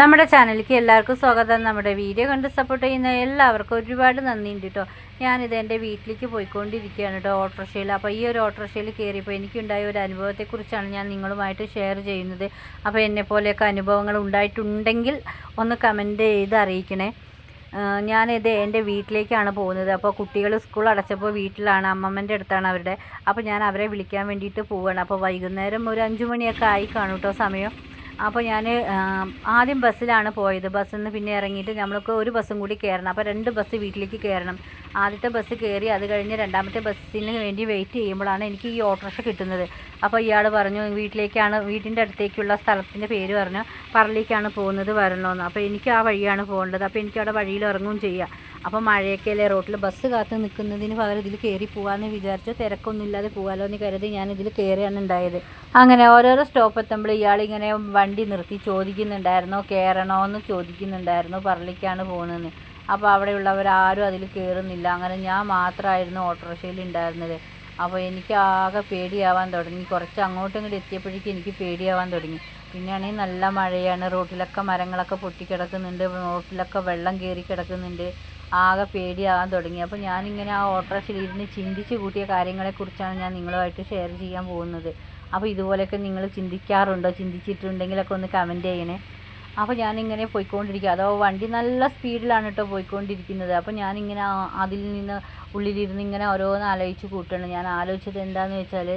നമ്മുടെ ചാനലിലേക്ക് എല്ലാവർക്കും സ്വാഗതം. നമ്മുടെ വീഡിയോ കണ്ട് സപ്പോർട്ട് ചെയ്യുന്ന എല്ലാവർക്കും ഒരുപാട് നന്ദിയുണ്ട് കേട്ടോ ഞാനിത് എന്റെ വീട്ടിലേക്ക് പോയിക്കൊണ്ടിരിക്കുകയാണ് കേട്ടോ ഓട്ടോറിക്ഷയിൽ. അപ്പോൾ ഈ ഒരു ഓട്ടോറിക്ഷയിൽ കയറിയപ്പോൾ എനിക്കുണ്ടായ ഒരു അനുഭവത്തെക്കുറിച്ചാണ് ഞാൻ നിങ്ങളുമായിട്ട് ഷെയർ ചെയ്യുന്നത്. അപ്പോൾ എന്നെ പോലെയൊക്കെ അനുഭവങ്ങൾ ഉണ്ടായിട്ടുണ്ടെങ്കിൽ ഒന്ന് കമന്റ് ചെയ്ത് അറിയിക്കണേ. ഞാനിത് എന്റെ വീട്ടിലേക്കാണ് പോകുന്നത്. അപ്പോൾ കുട്ടികൾ സ്കൂൾ അടച്ചപ്പോൾ വീട്ടിലാണ് അമ്മമ്മന്റെ അടുത്താണ് അവരുടെ. അപ്പോൾ ഞാൻ അവരെ വിളിക്കാൻ വേണ്ടിയിട്ട് പോവുകയാണ് അപ്പോൾ വൈകുന്നേരം ഒരു അഞ്ച് മണിയൊക്കെ ആയി കാണും കേട്ടോ സമയം. അപ്പോൾ ഞാൻ ആദ്യം ബസ്സിലാണ് പോയത്. ബസ്സിൽ നിന്ന് പിന്നെ ഇറങ്ങിയിട്ട് നമ്മൾക്ക് ഒരു ബസ്സും കൂടി കയറണം അപ്പോൾ രണ്ട് ബസ് വീട്ടിലേക്ക് കയറണം ആദ്യത്തെ ബസ് കയറി അത് കഴിഞ്ഞ് രണ്ടാമത്തെ ബസ്സിന് വേണ്ടി വെയിറ്റ് ചെയ്യുമ്പോഴാണ് എനിക്ക് ഈ ഓട്ടോറിക്ഷ കിട്ടുന്നത്. അപ്പോൾ ഇയാൾ പറഞ്ഞു വീട്ടിലേക്കാണ് വീട്ടിന്റെ അടുത്തേക്കുള്ള സ്ഥലത്തിന്റെ പേര് പറഞ്ഞു പറളിക്കാണ് പോകുന്നത് വരണമെന്ന്. അപ്പോൾ എനിക്ക് ആ വഴിയാണ് പോകേണ്ടത്. അപ്പോൾ എനിക്ക് അവിടെ വഴിയിൽ ഇറങ്ങുകയും ചെയ്യാം. അപ്പോൾ മഴയൊക്കെ അല്ലേ റോട്ടിൽ ബസ് കാത്ത് നിൽക്കുന്നതിന് പകരം ഇതിൽ കയറി പോകാമെന്ന് വിചാരിച്ചു. തിരക്കൊന്നും ഇല്ലാതെ പോകാമല്ലോ എന്ന് കരുതി ഞാൻ ഇതിൽ കയറിയാണ് ഉണ്ടായത്. അങ്ങനെ ഓരോരോ സ്റ്റോപ്പ് എത്തുമ്പോൾ ഇയാളിങ്ങനെ വണ്ടി നിർത്തി ചോദിക്കുന്നുണ്ടായിരുന്നു കയറണോ എന്ന് ചോദിക്കുന്നുണ്ടായിരുന്നു പറളിക്കാണ് പോകുന്നതെന്ന്. അപ്പോൾ അവിടെയുള്ളവരാരും അതിൽ കയറുന്നില്ല അങ്ങനെ ഞാൻ മാത്രമായിരുന്നു ഓട്ടോറിക്ഷയിൽ ഉണ്ടായിരുന്നത്. അപ്പോൾ എനിക്ക് ആകെ പേടിയാവാൻ തുടങ്ങി. കുറച്ച് അങ്ങോട്ടും ഇങ്ങോട്ട് എത്തിയപ്പോഴേക്കും എനിക്ക് പേടിയാവാൻ തുടങ്ങി. പിന്നെയാണെങ്കിൽ നല്ല മഴയാണ്. റോട്ടിലൊക്കെ മരങ്ങളൊക്കെ പൊട്ടിക്കിടക്കുന്നുണ്ട്. റോട്ടിലൊക്കെ വെള്ളം കയറി കിടക്കുന്നുണ്ട്. ആകെ പേടിയാവാൻ തുടങ്ങി. അപ്പോൾ ഞാനിങ്ങനെ ആ ഓട്ടോറിക്ഷയിൽ ഇരുന്ന് ചിന്തിച്ച് കൂട്ടിയ കാര്യങ്ങളെക്കുറിച്ചാണ് ഞാൻ നിങ്ങളുമായിട്ട് ഷെയർ ചെയ്യാൻ പോകുന്നത്. അപ്പോൾ ഇതുപോലെയൊക്കെ നിങ്ങൾ ചിന്തിക്കാറുണ്ടോ? ചിന്തിച്ചിട്ടുണ്ടെങ്കിലൊക്കെ ഒന്ന് കമന്റ് ചെയ്യണേ. അപ്പോൾ ഞാനിങ്ങനെ പോയിക്കൊണ്ടിരിക്കുക അതോ വണ്ടി നല്ല സ്പീഡിലാണ് കേട്ടോ പോയിക്കൊണ്ടിരിക്കുന്നത്. അപ്പോൾ ഞാനിങ്ങനെ അതിൽ നിന്ന് ഉള്ളിലിരുന്ന് ഇങ്ങനെ ഓരോന്ന് ആലോചിച്ച് കൂട്ടണം. ഞാൻ ആലോചിച്ചത് എന്താണെന്ന് വെച്ചാൽ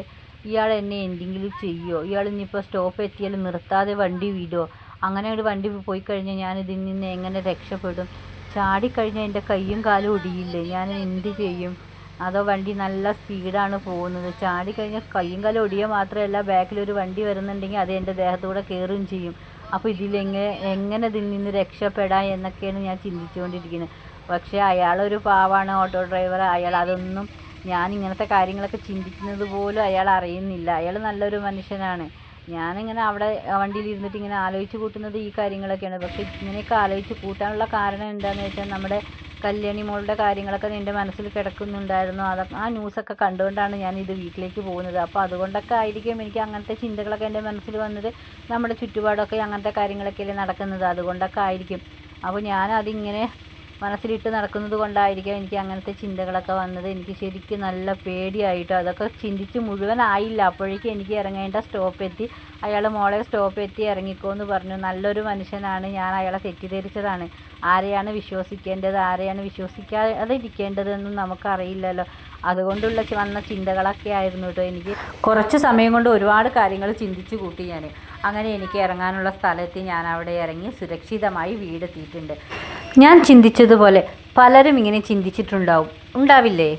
ഇയാൾ എന്നെ എന്തെങ്കിലും ചെയ്യുമോ ഇയാൾ ഇനിയിപ്പോൾ സ്റ്റോപ്പ് എത്തിയാൽ നിർത്താതെ വണ്ടി വിടുമോ അങ്ങനെ ഒരു വണ്ടി പോയി കഴിഞ്ഞാൽ ഞാൻ ഇതിൽ നിന്ന് എങ്ങനെ രക്ഷപ്പെടും? ചാടിക്കഴിഞ്ഞാൽ എന്റെ കൈയും കാലും ഒടിയില്ലേ? ഞാൻ എന്ത് ചെയ്യും? അതോ വണ്ടി നല്ല സ്പീഡാണ് പോകുന്നത്? ചാടിക്കഴിഞ്ഞാൽ കയ്യും കാലും ഒടിയുക മാത്രമല്ല ബാക്കിലൊരു വണ്ടി വരുന്നുണ്ടെങ്കിൽ അത് എന്റെ ദേഹത്തൂടെ കയറുകയും ചെയ്യും. അപ്പോൾ ഇതിലെങ്ങനെ എങ്ങനെ ഇതിൽ നിന്ന് രക്ഷപ്പെടാം എന്നൊക്കെയാണ് ഞാൻ ചിന്തിച്ചുകൊണ്ടിരിക്കുന്നത്. പക്ഷേ അയാളൊരു പാവാണ് ഓട്ടോ ഡ്രൈവർ. അയാൾ അതൊന്നും ഞാൻ ഇങ്ങനത്തെ കാര്യങ്ങളൊക്കെ ചിന്തിക്കുന്നത് പോലും അയാൾ അറിയുന്നില്ല. അയാൾ നല്ലൊരു മനുഷ്യനാണ്. ഞാനിങ്ങനെ അവിടെ വണ്ടിയിൽ ഇരുന്നിട്ട് ഇങ്ങനെ ആലോചിച്ച് കൂട്ടുന്നത് ഈ കാര്യങ്ങളൊക്കെയാണ്. പക്ഷേ ഇങ്ങനെയൊക്കെ ആലോചിച്ച് കൂട്ടാനുള്ള കാരണം എന്താണെന്ന് വെച്ചാൽ നമ്മുടെ കല്യാണി മോളുടെ കാര്യങ്ങളൊക്കെ നിന്റെ മനസ്സിൽ കിടക്കുന്നുണ്ടായിരുന്നു. അതൊക്കെ ആ ന്യൂസൊക്കെ കണ്ടുകൊണ്ടാണ് ഞാൻ ഇത് വീട്ടിലേക്ക് പോകുന്നത്. അപ്പോൾ അതുകൊണ്ടൊക്കെ ആയിരിക്കും എനിക്ക് അങ്ങനത്തെ ചിന്തകളൊക്കെ എന്റെ മനസ്സിൽ വന്നത്. നമ്മുടെ ചുറ്റുപാടൊക്കെ അങ്ങനത്തെ കാര്യങ്ങളൊക്കെയല്ലേ നടക്കുന്നത്. അതുകൊണ്ടൊക്കെ ആയിരിക്കും. അപ്പോൾ ഞാൻ അതിങ്ങനെ മനസ്സിലിട്ട് നടക്കുന്നത് കൊണ്ടായിരിക്കാം എനിക്ക് അങ്ങനത്തെ ചിന്തകളൊക്കെ വന്നത്. എനിക്ക് ശരിക്കും നല്ല പേടിയായിട്ടോ അതൊക്കെ ചിന്തിച്ച് മുഴുവനായില്ല അപ്പോഴേക്കും എനിക്ക് ഇറങ്ങേണ്ട സ്റ്റോപ്പ് എത്തി. അയാൾ മോളെ സ്റ്റോപ്പ് എത്തി ഇറങ്ങിക്കോ എന്ന് പറഞ്ഞു. നല്ലൊരു മനുഷ്യനാണ്. ഞാൻ അയാളെ തെറ്റിദ്ധരിച്ചതാണ്. ആരെയാണ് വിശ്വസിക്കേണ്ടത്? ആരെയാണ് വിശ്വസിക്കാതെ ഇരിക്കേണ്ടതെന്നും നമുക്കറിയില്ലല്ലോ. അതുകൊണ്ടുള്ള വന്ന ചിന്തകളൊക്കെ ആയിരുന്നു കേട്ടോ എനിക്ക്. കുറച്ച് സമയം കൊണ്ട് ഒരുപാട് കാര്യങ്ങൾ ചിന്തിച്ചു കൂട്ടി ഞാൻ അങ്ങനെ എനിക്ക് ഇറങ്ങാനുള്ള സ്ഥലത്ത് ഞാൻ അവിടെ ഇറങ്ങി സുരക്ഷിതമായി വീടെത്തിയിട്ടുണ്ട്. ഞാൻ ചിന്തിച്ചതുപോലെ പലരും ഇങ്ങനെ ചിന്തിച്ചിട്ടുണ്ടാവും. ഉണ്ടാവില്ലേ?